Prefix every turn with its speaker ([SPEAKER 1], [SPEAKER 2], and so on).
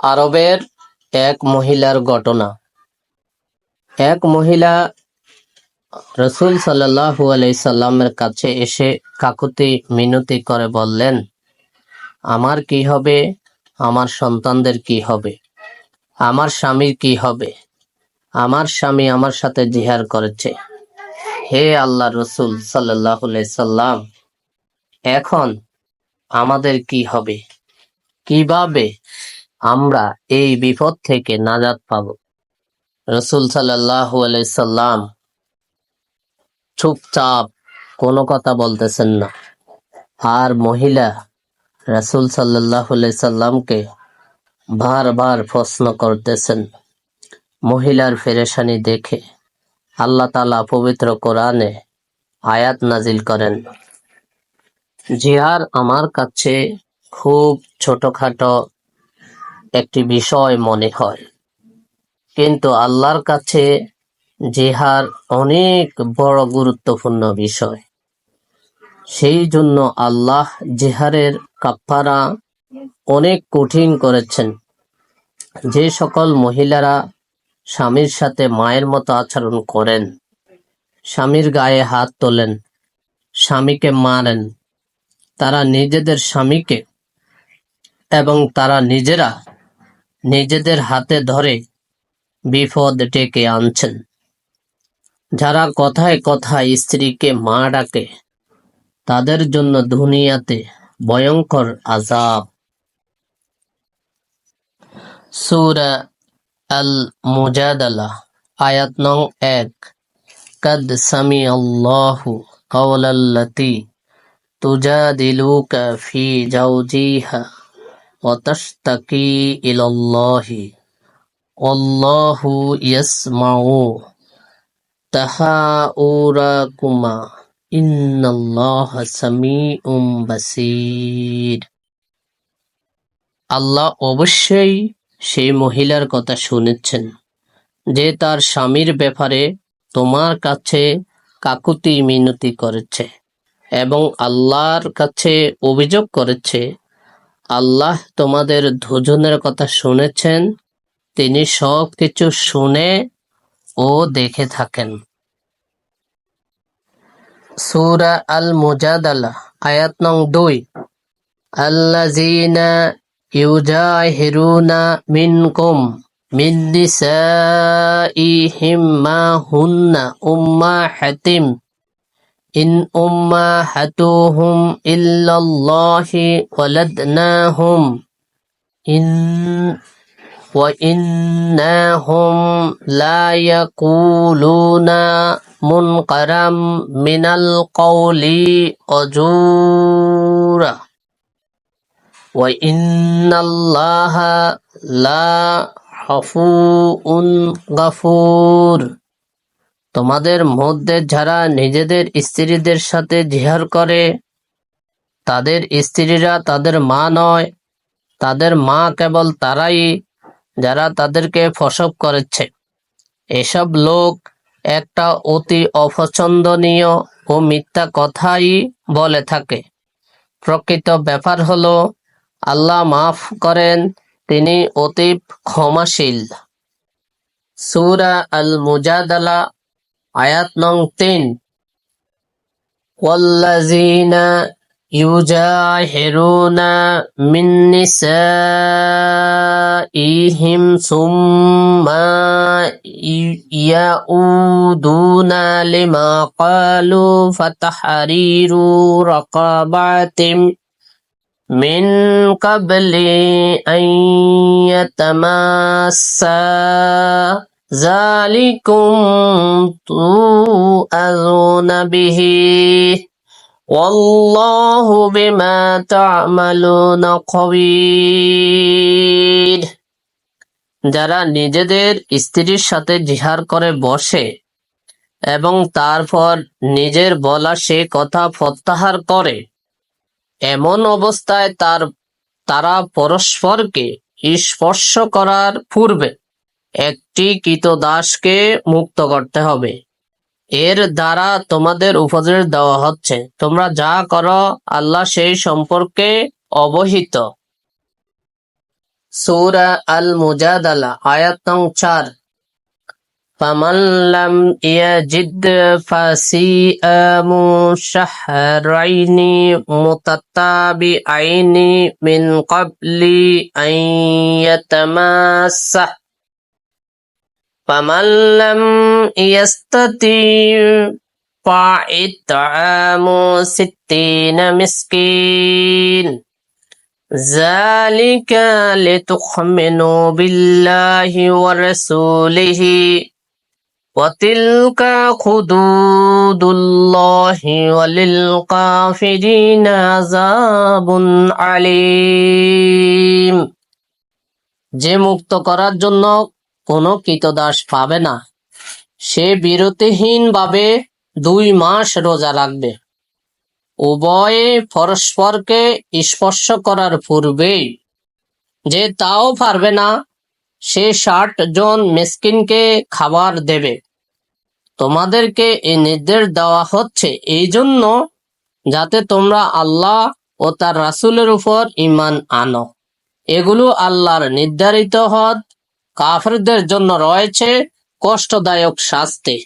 [SPEAKER 1] আরবের এক মহিলার ঘটনা। এক মহিলা রসুল সাল্লাহু সাল্লামের কাছে এসে কাকুতি মিনতি করে বললেন, আমার কি হবে? আমার সন্তানদের কি হবে? আমার স্বামীর কি হবে? আমার স্বামী আমার সাথে জিহার করেছে। হে আল্লাহ রসুল সাল্লাহ সাল্লাম, এখন আমাদের কি হবে? কীভাবে আমরা এই বিপদ থেকে নাজাদ পাব। রসুল সাল্লাম চুপচাপ কোনো কথা বলতেছেন না। আর মহিলা রসুল সাল্লাহ সাল্লামকে বারবার প্রশ্ন করতেছেন, মহিলার ফেরেশানি দেখে আল্লাহ তালা পবিত্র কোরআনে আয়াত নাজিল করেন জিহার আমার কাছে খুব ছোটখাটো একটি বিষয় মনে হয়। কিন্তু আল্লাহর কাছে জিহার অনেক বড় গুরুত্বপূর্ণ বিষয়। সেই জন্য আল্লাহ জিহারের কাফারা অনেক কঠিন করেছেন। যে সকল মহিলারা স্বামীর সাথে মায়ের মতো আচরণ করেন, স্বামীর গায়ে হাত তোলেন, স্বামীকে মারেন, তারা নিজেদের স্বামীকে এবং তারা নিজেরা নিজেদের হাতে ধরে বিপদ ডেকে আনছেন। যারা কথায় কথায় স্ত্রীকে মা ডাকে, তাদের জন্য দুনিয়াতে ভয়ঙ্কর আজাব সুরা আল মুজাদালা আয়াত নং এক। কদ সামি আল্লাহ কওলাল্লাতি তুজাদিলুকা ফি জাওজিহা। আল্লাহ অবশ্যই সেই মহিলার কথা শুনেছেন, যে তার স্বামীর ব্যাপারে তোমার কাছে কাকুতি মিনতি করেছে এবং আল্লাহর কাছে অভিযোগ করেছে আল্লাহ তোমাদের দুজনের কথা শুনেছেন, তিনি সব কিছু শুনে ও দেখে থাকেন। সুরা আল মুজাদালা আয়াত নং দুই। আল্লাযীনা ইউজাহিরুনা মিনকুম মিন নিসাইহিম মা হুন্না উম্মাহাতিম। إن أمهاتهم إلا الله ولدناهم إن وإنهم لا يقولون منقرا من القول أجورا وإن الله لا حفو غفور তোমাদের মধ্যে যারা নিজেদের স্ত্রীদের সাথে জিহার করে, তাদের স্ত্রীরা তাদের মা নয়, তাদের মা কেবল তারাই যারা তাদেরকে ফসব করেছে। এসব লোক একটা অতি অপছন্দনীয় ও মিথ্যা কথাই বলে থাকে। প্রকৃত ব্যাপার হলো, আল্লাহ মাফ করেন, তিনি অতীব ক্ষমাশীল। সূরা আল মুজাদালা আয়াত নং তিন والذين يجاهرون من نسائهم ثم يعودون لما قالوا فتحرير رقبات من قبل أن يتماسا ذلكم توعظون به والله بما تعملون خبير যারা নিজেদের স্ত্রীর সাথে জিহার করে বসে এবং তারপর নিজের বলা সে কথা প্রত্যাহার করে এমন অবস্থায় তার তারা পরস্পরকে স্পর্শ করার পূর্বে একটি কৃতদাসকে মুক্ত করতে হবে এর দ্বারা তোমাদের উপদেশ দেওয়া হচ্ছে তোমরা যা করো আল্লাহ সেই সম্পর্কে অবহিত সূরা আল মুজাদালা আয়াত নং চার فمن لم يجد فصيام شهرين متتابعين من قبل أن يتماسح فمن لم يستطيع فإطعام ستين مسكين ذلك لتؤمنوا بالله ورسوله وتلك حدود الله وللكافرين عذاب عليم যে মুক্ত করার জন্য কোনো কৃতদাস পাবে না। সে বিরতিহীন ভাবে দুই মাস রোজা রাখবে। উভয়ে পরস্পরকে স্পর্শ করার পূর্বেই যে তাও পারবে না, সে ষাট জন মিসকিনকে খাবার দেবে। তোমাদেরকে এই নির্দেশ দেওয়া হচ্ছে এই জন্য যাতে তোমরা আল্লাহ ও তার রাসূলের উপর ইমান আনো। এগুলো আল্লাহর নির্ধারিত হদ কাফেরদের জন্য রয়েছে কষ্টদায়ক শাস্তি।